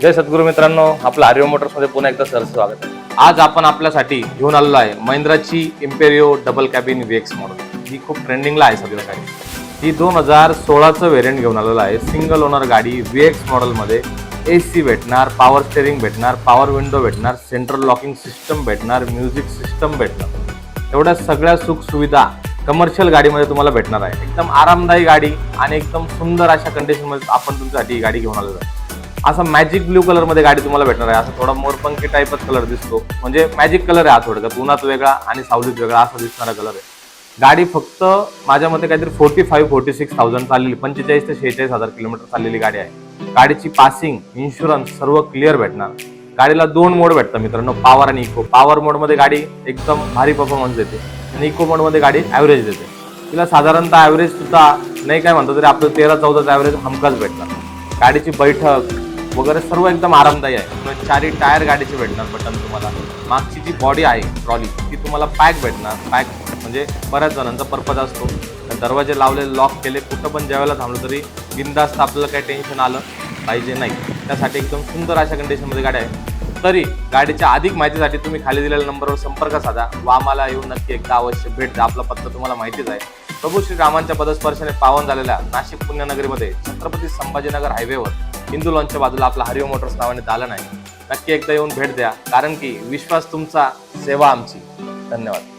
जय सद्गुरू मित्रांनो आपलं आर्यो मोटर्समध्ये पुन्हा एकदा सर स्वागत आहे. आज आपण आपल्यासाठी घेऊन आलेलो आहे महिंद्राची Imperio double cabin VX model ही खूप ट्रेंडिंगला आहे सगळ्यासाठी ही दोन हजार सोळाचं व्हेरियंट घेऊन आलेलं आहे. सिंगल ओनर गाडी व्हीएक्स मॉडेलमध्ये ए सी भेटणार पॉवर स्टेरिंग भेटणार पॉवर विंडो भेटणार सेंट्रल लॉकिंग सिस्टम भेटणार म्युझिक सिस्टम भेटणार. एवढ्या सगळ्या सुखसुविधा कमर्शियल गाडीमध्ये तुम्हाला भेटणार आहे. एकदम आरामदायी गाडी आणि एकदम सुंदर अशा कंडिशनमध्ये आपण तुमच्यासाठी ही गाडी घेऊन आलेलो आहे. असा मॅजिक ब्ल्यू कलरमध्ये गाडी तुम्हाला भेटणार आहे. असं थोडा मोरपंखी टाईपच कलर दिसतो. म्हणजे मॅजिक कलर आहे हा थोडक्यात. उन्हात वेगळा आणि सावलीत वेगळा असा दिसणारा कलर आहे. गाडी फक्त माझ्या मते काहीतरी forty five forty six thousand चाललेली पंचेचाळीस ते शेहेचाळीस हजार किलोमीटर चाललेली गाडी आहे. गाडीची पासिंग इन्शुरन्स सर्व क्लिअर भेटणार. गाडीला दोन मोड भेटतात मित्रांनो पॉवर आणि इको पॉवर मोडमध्ये गाडी एकदम भारी परफॉर्मन्स देते. आणि इको मोडमध्ये गाडी ॲव्हरेज देते. तिला साधारणतः ॲव्हरेज सुद्धा नाही काय म्हणतो तरी आपलं तेरा चौदाचा ॲव्हरेज हमखास भेटणार. गाडीची बैठक वगैरे सर्व एकदम आरामदायी आहे. पुढे चारही टायर गाडीचे भेटणार बटन तुम्हाला. मागची जी बॉडी आहे ट्रॉली ती तुम्हाला पॅक भेटणार. पॅक म्हणजे बऱ्याच जणांचा पर्पज असतो. दरवाजे लावले लॉक केले कुठं पण ज्यावेळेला थांबलो तरी बिंदास्त आपल्याला काही टेन्शन आलं पाहिजे नाही. त्यासाठी एकदम सुंदर अशा कंडिशनमध्ये गाडी आहे तरी गाडीच्या अधिक माहितीसाठी तुम्ही खाली दिलेल्या नंबरवर संपर्क साधा. व आम्हाला येऊन नक्की एकदा अवश्य भेट द्या. आपला पत्ता तुम्हाला माहितीच आहे. प्रभू श्रीरामांच्या पदस्पर्शाने पावन झालेल्या नाशिक पुण्यनगरीमध्ये छत्रपती संभाजीनगर हायवेवर हिंदू लॉनच्या बाजूला आपला हरिओ मोटर्स नावाने दालन आहे. नक्की एकदा येऊन भेट द्या. कारण की विश्वास तुमचा सेवा आमची. धन्यवाद.